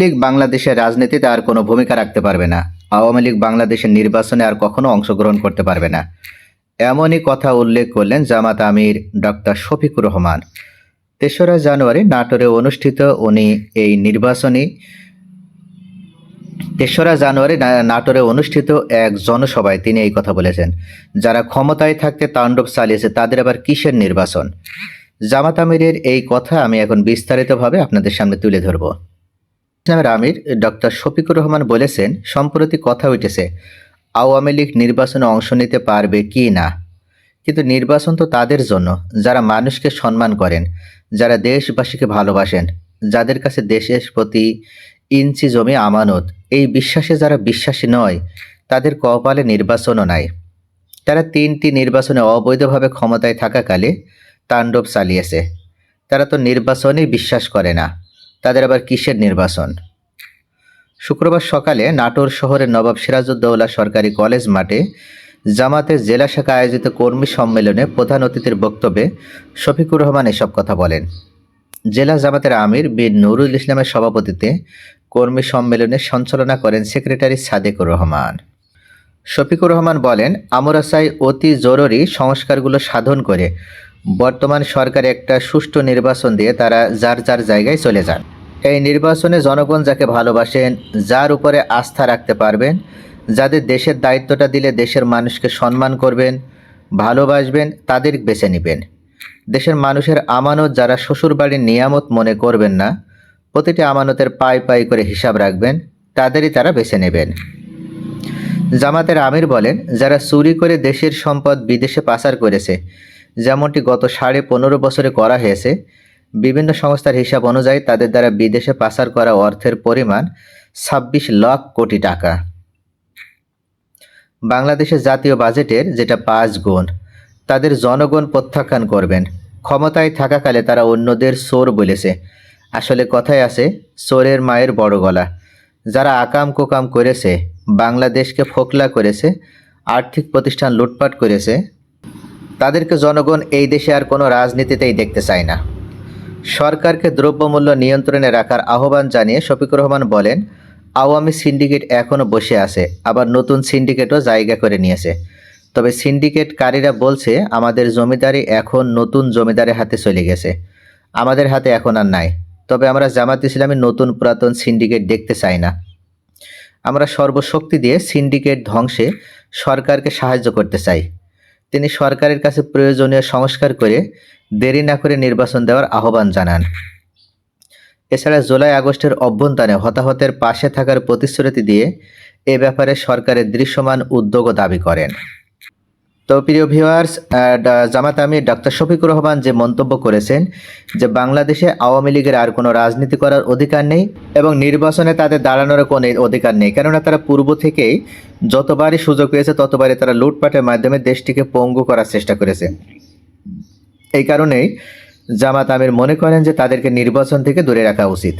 লীগ বাংলাদেশের রাজনীতিতে আর কোনো ভূমিকা রাখতে পারবে না। আওয়ামী লীগ বাংলাদেশের নির্বাচনে আর কখনো অংশগ্রহণ করতে পারবে না। এমনই কথা উল্লেখ করলেন জামাত আমির ডক্টর শফিকুর রহমান। তেসরা জানুয়ারি নাটোরে অনুষ্ঠিত উনি এই নির্বাচনী তেসরা জানুয়ারি নাটোরে অনুষ্ঠিত এক জনসভায় তিনি এই কথা বলেছেন। যারা ক্ষমতায় থাকতে তাণ্ডব চালিয়েছে, তাদের আবার কিসের নির্বাচন? জামাত আমিরের এই কথা আমি এখন বিস্তারিতভাবে আপনাদের সামনে তুলে ধরব। ইসলামের আমির ডক্টর শফিকুর রহমান বলেছেন, সম্প্রতি কথা উঠেছে, আওয়ামী লীগ নির্বাচনে অংশ নিতে পারবে কি না। কিন্তু নির্বাচন তো তাদের জন্য, যারা মানুষকে সম্মান করেন, যারা দেশবাসীকে ভালোবাসেন, যাদের কাছে দেশের প্রতি ইঞ্চি জমি আমানত, এই বিশ্বাসে যারা বিশ্বাসী নয়, তাদের কপালে নির্বাচনও নাই। তারা তিনটি নির্বাচনে অবৈধভাবে ক্ষমতায় থাকাকালে তাণ্ডব চালিয়েছে। তারা তো নির্বাচনেই বিশ্বাস করে না। তাদের আবার কিসের নির্বাচন? শুক্রবার সকালে নাটোর শহরের নবাব সিরাজউদ্দৌলা সরকারি কলেজ মাঠে জামাতের জেলা শাখা আয়োজিত কর্মী সম্মেলনে প্রধান অতিথির বক্তব্যে শফিকুর রহমান এসব কথা বলেন। জেলা জামাতের আমির বীর নুরুল ইসলামের সভাপতিত্বে কর্মী সম্মেলনে সঞ্চালনা করেন সেক্রেটারি সাদেকুর রহমান। শফিকুর রহমান বলেন, আমরা চাই অতি জরুরি সংস্কারগুলো সাধন করে বর্তমান সরকার একটা সুষ্ঠু নির্বাচন দিয়ে তারা যার যার জায়গায় চলে যান। এই নির্বাচনে জনগণ যাকে ভালোবাসেন, যার উপরে আস্থা রাখতে পারবেন, যাদের দেশের দায়িত্বটা দিলে দেশের মানুষকে সম্মান করবেন, ভালোবাসবেন, তাদের বেছে নেবেন। দেশের মানুষের আমানত যারা শ্বশুরবাড়ির নিয়ামত মনে করবেন না, প্রতিটি আমানতের পাই পাই করে হিসাব রাখবেন, তাদেরই তারা বেছে নেবেন। জামাতের আমির বলেন, যারা চুরি করে দেশের সম্পদ বিদেশে পাচার করেছে যেমনটি গত সাড়ে পনেরো বছরে করা হয়েছে, বিভিন্ন সংস্থার হিসাব অনুযায়ী তাদের দ্বারা বিদেশে পাচার করা অর্থের পরিমাণ ছাব্বিশ লাখ কোটি টাকা। বাংলাদেশের জাতীয় বাজেটের যেটা পাঁচ গুণ, তাদের জনগণ প্রত্যাখ্যান করবেন। ক্ষমতায় থাকাকালে তারা অন্যদের চোর বলেছে। আসলে কথায় আছে, চোরের মায়ের বড় গলা। যারা আকাম কোকাম করেছে, বাংলাদেশকে ফোকলা করেছে, আর্থিক প্রতিষ্ঠান লুটপাট করেছে তাদেরকে জনগণ এই দেশে আর কোনো রাজনীতিতেই দেখতে চায় না। সরকারকে দ্রব্যমূল্য নিয়ন্ত্রণে রাখার আহ্বান জানিয়ে শফিকুর রহমান বলেন, আওয়ামী সিন্ডিকেট এখনও বসে আছে, আবার নতুন সিন্ডিকেটও জায়গা করে নিয়েছে। তবে সিন্ডিকেটকারীরা বলছে, আমাদের জমিদারি এখন নতুন জমিদারের হাতে চলে গেছে। আমাদের হাতে এখন আর নাই। তবে আমরা জামাত ইসলামী নতুন পুরাতন সিন্ডিকেট দেখতে চাই না। আমরা সর্বশক্তি দিয়ে সিন্ডিকেট ধ্বংসে সরকারকে সাহায্য করতে চাই। তিনি সরকারের কাছে প্রয়োজনীয় সংস্কার করে দেরি না করে নির্বাচন দেওয়ার আহ্বান জানান। এছাড়া জুলাই আগস্টের অভ্যন্তরে হতাহতের পাশে থাকার প্রতিশ্রুতি দিয়ে এ ব্যাপারে সরকারের দৃশ্যমান উদ্যোগও দাবি করেন। তো প্রিয় ভিউয়ার্স জামাত আমির ডাক্তার শফিকুর রহমান যে মন্তব্য করেছেন যে বাংলাদেশে আওয়ামী লীগের আর কোনো রাজনীতি করার অধিকার নেই এবং নির্বাচনে তাদের দাঁড়ানোর কোনো অধিকার নেই, কেননা তারা পূর্ব থেকেই যতবারই সুযোগ পেয়েছে ততবারই তারা লুটপাটের মাধ্যমে দেশটিকে পঙ্গু করার চেষ্টা করেছে। এই কারণেই জামাত আমির মনে করেন যে তাদেরকে নির্বাচন থেকে দূরে রাখা উচিত।